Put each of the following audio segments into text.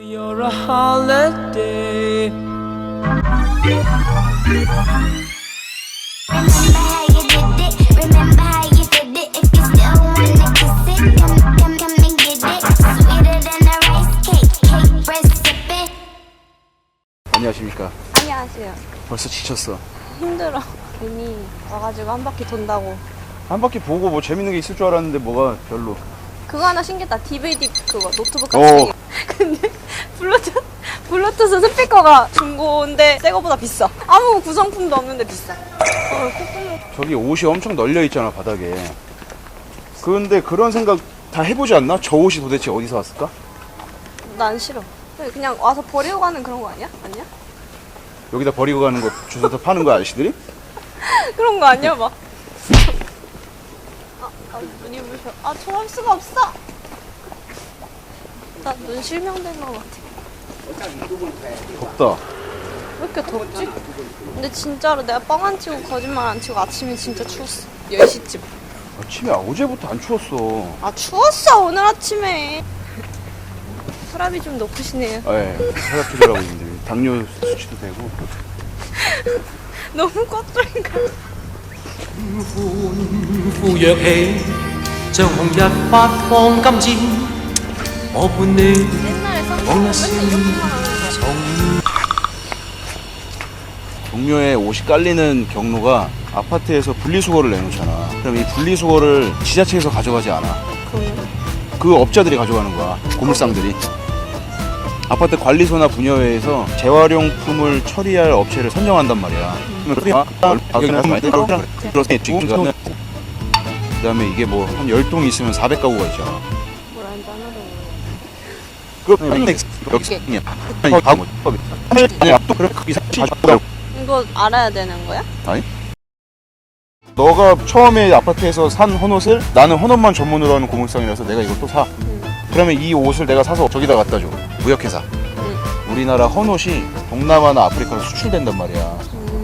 You're a holiday. Remember how you did it? Remember how you did it? If you still wanna kiss it, come, come, come and get it. Sweeter than a rice cake, cake recipe. 안녕하십니까. 안녕하세요. 벌써 지쳤어. 힘들어. 괜히 와가지고 한 바퀴 돈다고. 한 바퀴 보고 뭐 재밌는 게 있을 줄 알았는데 뭐가 별로. 그거 하나 신기했다. DVD 그거 노트북 어. 같이. 근데 블루투스 블루투스 스피커가 중고인데 새 거보다 비싸. 아무 구성품도 없는데 비싸. 어, 콧구멍. 저기 옷이 엄청 널려 있잖아 바닥에. 그런데 그런 생각 다 해보지 않나? 저 옷이 도대체 어디서 왔을까? 난 싫어. 그냥 와서 버리고 가는 그런 거 아니야? 아니야? 여기다 버리고 가는 거 주워서 파는 거 아저씨들이? 그런 거 아니야 막. 아, 아 눈이 부셔. 아 좋아할 수가 없어. 나 눈 실명된 것 같아. 덥다. 왜 이렇게 덥지? 근데 진짜로 내가 뻥 안 치고 거짓말 안 치고 아침에 진짜 추웠어. 10시쯤. 아침에 어제부터 안 추웠어. 아 추웠어 오늘 아침에. 혈압이 좀 높으시네요. 예, 혈압 조절하고 있는데 당뇨 수치도 되고. 너무 껐다니 까. 呼躍起，像紅日發放金箭，我伴你 옛날에 선생님 맨날 이렇게만 하는 거.從 동묘에 옷이 깔리는 경로가 아파트에서 분리수거를 내놓잖아. 그럼 이 분리수거를 지자체에서 가져가지 않아. 그러면 그 업자들이 가져가는 거야. 고물상들이. 아파트 관리소나 분여회에서 재활용품을 처리할 업체를 선정한단 말이야. 그다음에 이게 뭐한 10동이 있으면 400가구가 있잖아. 뭐라는지 하나도 모르겠어. 이거 알아야 되는 거야? 너가 처음에 아파트에서 산 헌옷을 나는 헌옷만 전문으로 하는 고물상이라서 내가 이걸 또 사. 그러면 이 옷을 내가 사서 저기다 갖다 줘. 무역회사. 우리나라 헌옷이 동남아나 아프리카로 수출된단 말이야.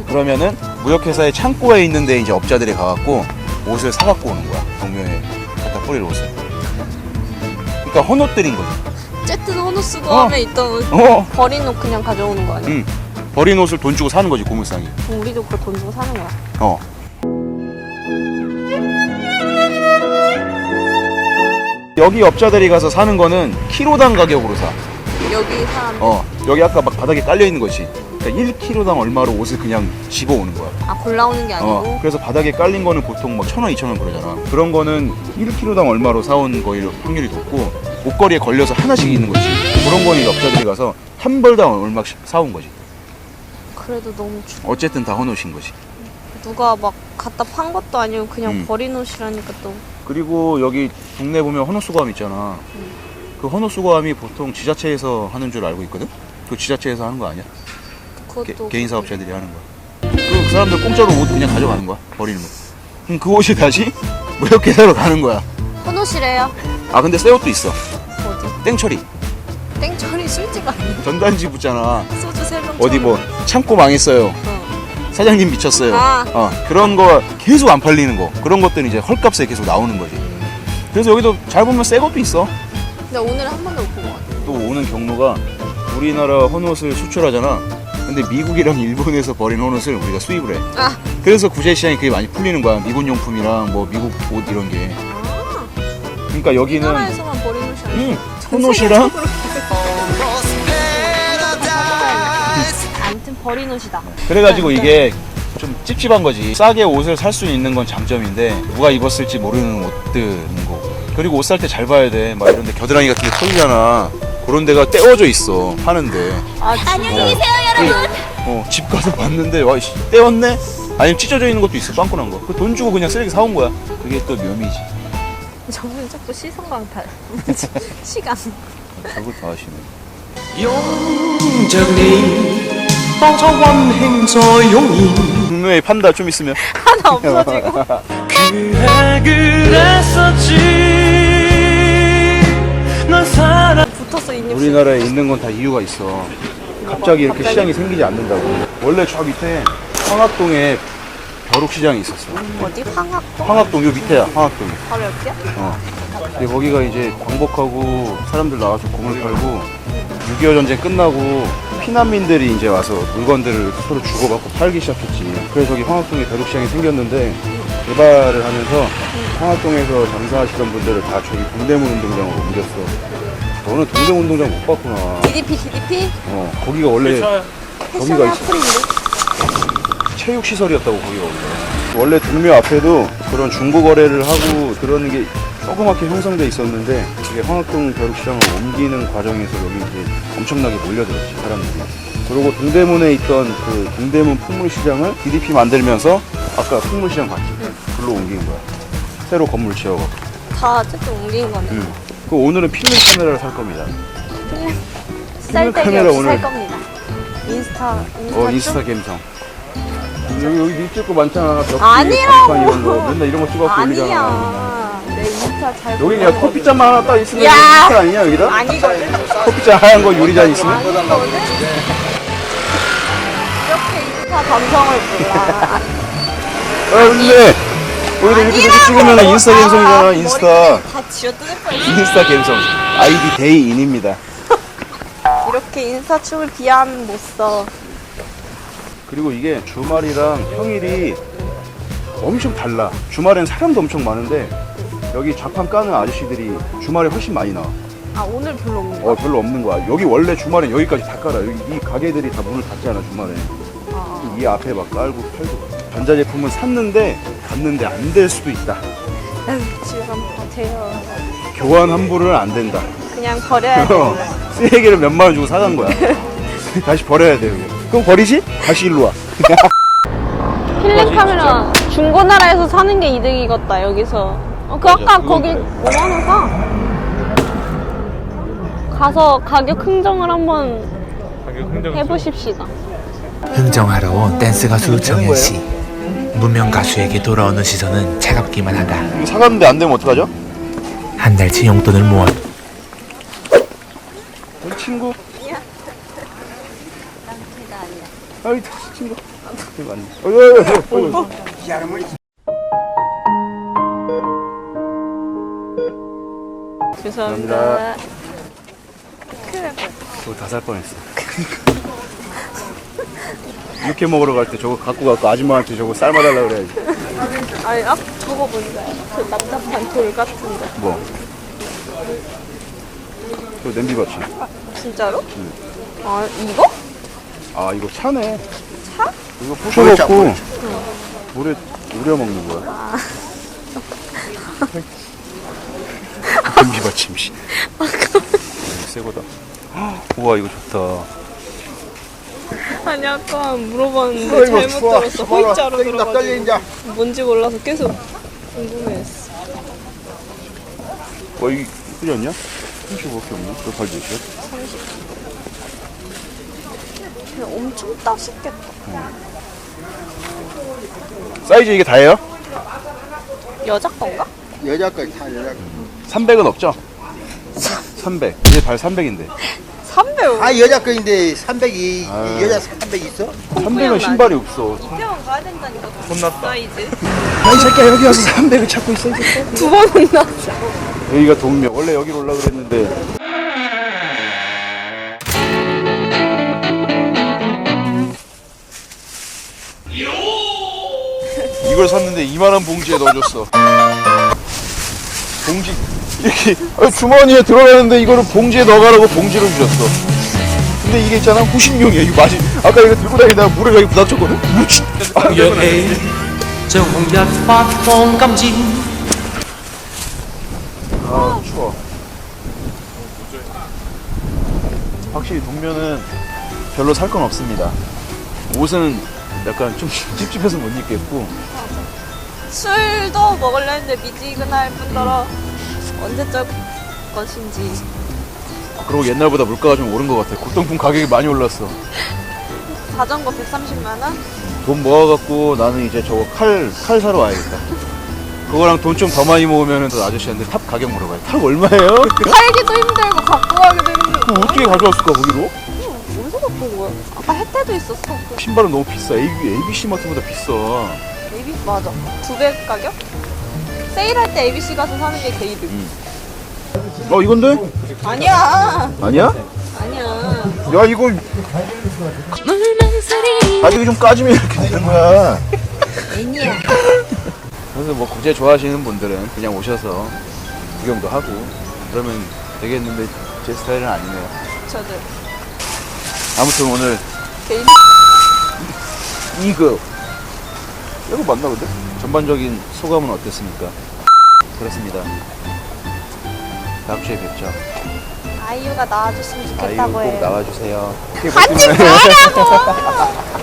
그러면은 무역회사의 창고에 있는데 이제 업자들이 가갖고 옷을 사갖고 오는 거야. 동묘에 갖다 뿌릴 옷을. 그러니까 헌옷들인 거지. 어쨌든 호누스고 어. 하면 있던 옷 어. 버린 옷 그냥 가져오는 거 아니야? 응. 버린 옷을 돈 주고 사는 거지 고물상이. 우리도 그거 돈 주고 사는 거야. 어. 여기 업자들이 가서 사는 거는 키로당 가격으로 사. 여기 사람 어. 여기 아까 막 바닥에 깔려 있는 거지. 그러니까 1kg당 얼마로 옷을 그냥 집어 오는 거야. 아 골라오는 게 아니고 어. 그래서 바닥에 깔린 거는 보통 막천 원, 이천 원 그러잖아. 그런 거는 1kg당 얼마로 사온 거일 확률이 높고 옷걸이에 걸려서 하나씩 있는 거지. 그런 거는 업자들이 가서 한 벌당 얼마씩 사온 거지. 그래도 너무 추. 어쨌든 다 헌옷인 거지. 누가 막 갖다 판 것도 아니고 그냥 음. 버린 옷이라니까 또 그리고 여기 동네 보면 헌옷 수거함 있잖아. 그 헌옷 수거함이 보통 지자체에서 하는 줄 알고 있거든. 그 지자체에서 하는 거 아니야? 그것도 개, 인 사업자들이 하는 거야. 그, 그 사람들 공짜로 옷 그냥 가져가는 거야. 버리는 거. 그럼 그 옷이 다시 무역회사로 가는 거야. 헌옷이래요. 아 근데 새 옷도 있어. 어디? 땡처리. 땡처리 술집 아니야? 전단지 붙잖아. 소주 세병 어디 뭐 창고 망했어요. 어. 사장님 미쳤어요. 아. 어, 그런 거 계속 안 팔리는 거. 그런 것들이 이제 헐값에 계속 나오는 거지. 그래서 여기도 잘 보면 새 것도 있어. 근데 오늘 한 번도 못 본 것 같아. 또 오는 경로가 우리나라 헌옷을 수출하잖아. 근데 미국이랑 일본에서 버린 헌옷을 우리가 수입을 해. 아. 그래서 구제 시장이 그게 많이 풀리는 거야. 미군 용품이랑 뭐 미국 옷 이런 게. 아. 그러니까 여기는 우리나라에서만 버린 옷이 아니야. 음, 헌옷이랑 버린 옷이다. 그래가지고 네, 이게 좀 찝찝한 거지. 싸게 옷을 살 수 있는 건 장점인데 누가 입었을지 모르는 옷들인 거고. 그리고 옷 살 때 잘 봐야 돼. 막 이런데 겨드랑이 같은 게 털리잖아. 그런 데가 떼어져 있어 하는데. 아, 안녕히 계세요 어. 여러분. 그, 어, 집 가서 봤는데 와 씨, 떼었네. 아니면 찢어져 있는 것도 있어 빵꾸난 거. 그 돈 주고 그냥 쓰레기 사온 거야. 그게 또 묘미지. 저분 자꾸 시선 강탈. 시간. 아, 얼굴 다 하시네. 용정님. 當初溫馨再湧現。 동묘에 판다 좀 있으면. 하나 없어지고. 그래 그랬었지 넌 사랑 붙었어, 인력 우리나라에 있는 건 다 이유가 있어. 갑자기 이렇게 갑자기? 시장이 생기지 않는다고. 원래 저 밑에 황학동에 벼룩시장이 있었어. 어디? 황학동? 황학동 요 밑에야 황학동. 바로 옆이야? 어. 근데 거기가 이제 광복하고 사람들 나와서 공을 팔고 6.25 전쟁 끝나고 피난민들이 이제 와서 물건들을 서로 주고받고 팔기 시작했지. 그래서 저기 황학동에 벼룩시장이 생겼는데 개발을 하면서 황학동에서 장사하시던 분들을 다 저기 동대문 운동장으로 옮겼어. 너는 동대문 운동장 못 봤구나. DDP, DDP? 어, 거기가 원래 거기가 있어. 체육시설이었다고 거기가 원래. 원래 동묘 앞에도 그런 중고 거래를 하고 그러는 게 조그맣게 형성돼 있었는데 이게 황학동 벼룩시장을 옮기는 과정에서 여기 이제 엄청나게 몰려들었지 사람들이. 그리고 동대문에 있던 그 동대문 풍물시장을 DDP 만들면서 아까 풍물시장 봤지? 글로 옮긴 거야. 새로 건물 지어갖고. 다 어쨌든 옮긴 거네. 응. 그 오늘은 필름 카메라를 살 겁니다. 쌀데기 카메라 없이 오늘- 살 겁니다. 인스타, 인스타. 어 좀? 인스타 감성. 여기 여기 밑줄 거 많잖아. 벽지, 아니라고. 간판 이런 거 맨날 이런 거 찍어갖고 올리잖아. 아니야. 여기 그냥 커피잔만 하나 딱 있으면 야! 인스타 아니냐 여기다? 거. 아니거든. 커피잔 하얀 거 요리잔 있으면? 아니거든. 이렇게 인스타 감성을 몰라. 아 근데 여기다 이렇게 이렇게 찍으면 인스타 감성이잖아 인스타 머리카락 다 지어 뜯을 거야. 인스타 감성 아이디 데이인입니다 이렇게 인스타 춤을 비하하면 못 써. 그리고 이게 주말이랑 평일이 엄청 달라 주말엔 사람도 엄청 많은데 여기 좌판 까는 아저씨들이 주말에 훨씬 많이 나와. 아 오늘 별로 없는 거야? 어 별로 없는 거야. 여기 원래 주말엔 여기까지 다 깔아 여기 이 가게들이 다 문을 닫잖아 주말에 아, 이 앞에 막 깔고 팔고. 전자제품은 샀는데 갔는데 안 될 수도 있다. 아유, 집에 가면 돼요. 교환 환불은 안 된다. 그냥 버려야 어, 돼. 쓰레기를 몇만 원 주고 사간 거야. 다시 버려야 돼 여기 그럼 버리지? 다시 일로 와. 필름 카메라 중고나라에서 사는 게 이득이겠다 여기서. 어, 그 아까 그건 거기 그래. 5만 원 사. 가서 가격 흥정을 한번 해보십시다. 흥정하러 온 댄스 가수 정현 씨. 무명 가수에게 돌아오는 시선은 차갑기만 하다. 이거 사갔는데 안 되면 어떡하죠? 한 달치 용돈을 모아 우리 친구 아이 친구 어이 어이 어이 어이 죄송합니다. 감사합니다. 저거 다 살 뻔했어 육회 먹으러 갈 때 저거 갖고 갖고 아줌마한테 저거 삶아달라 그래야지 아니, 아, 저거 알아? 그 납작한 돌 같은 거. 뭐? 저 냄비밭이 진짜로? 아, 이거? 아 이거 차네 차? 이거 부셔갖고 물에 우려 먹는 거야 냄비밭이 씨새 거다 우와 이거 좋다 아니, 아까 물어봤는데 아이고, 잘못 추워. 들었어. 호이자로 땡딱 떨려, 들어가지고. 뭔지 몰라서 계속 궁금했어. 와 이게 이쁘지 않냐? 35밖에 없네 몇 팔지시야? 그냥 엄청 따숩겠다. 사이즈 이게 다예요? 여자 건가? 여자 거다 여자 거. 300은 없죠? 300 이게 발 300인데 300. 아 여자 거인데 300이 아. 여자 300 있어? 300은 신발이 없어 태원 가야 된다니까. 혼났다. 사이즈. 이 새끼야 여기 와서 300을 찾고 있어 이 새끼야 두번 혼났어. 여기가 동묘 원래 여기로 올라 그랬는데 이걸 샀는데 이만한 봉지에 넣어줬어 봉지 이렇게 아, 주머니에 들어가는데 이거를 봉지에 넣어가라고 봉지를 주셨어 근데 이게 있잖아 후식용이야 이거 맛이 아까 이거 들고 다니다가 물에 여기 부닥쳤거든 아, 若起，像紅日發放金箭。 아 추워 확실히 동묘는 별로 살 건 없습니다 옷은 약간 좀 찝찝해서 못 입겠고 술도 먹으려 했는데 미지근할 뿐더러 언제적 것인지 그리고 옛날보다 물가가 좀 오른 것 같아 골동품 가격이 많이 올랐어 자전거 130만 원? 돈 모아갖고 나는 이제 저거 칼, 칼 사러 와야겠다 그거랑 돈 좀 더 많이 모으면 은 아저씨한테 탑 가격 물어봐요 탑 얼마예요? 팔기도 힘들고 갖고 가기도 힘들고 그거 어떻게 가져왔을까 거기로? 어디서 갖고 온 거야? 아까 혜태도 있었어 그 신발은 너무 비싸 AB, ABC 마트보다 비싸 ABC 맞아. 두 배 가격? 세일할 때 ABC 가서 사는 게 개이득. 어 이건데? 아니야. 아니야? 아니야. 야 이거 가격이 좀 까지면 이렇게 되는 거야 애니야. 그래서 뭐 구제 좋아하시는 분들은 그냥 오셔서 구경도 하고 그러면 되겠는데 제 스타일은 아니네요 저도 아무튼 오늘 개이득. 이거 이거 맞나 근데? 전반적인 소감은 어땠습니까? 그렇습니다 다음 주에 뵙죠 아이유가 나와줬으면 아이유 좋겠다고 꼭 해요. 나와주세요 같이 가라고!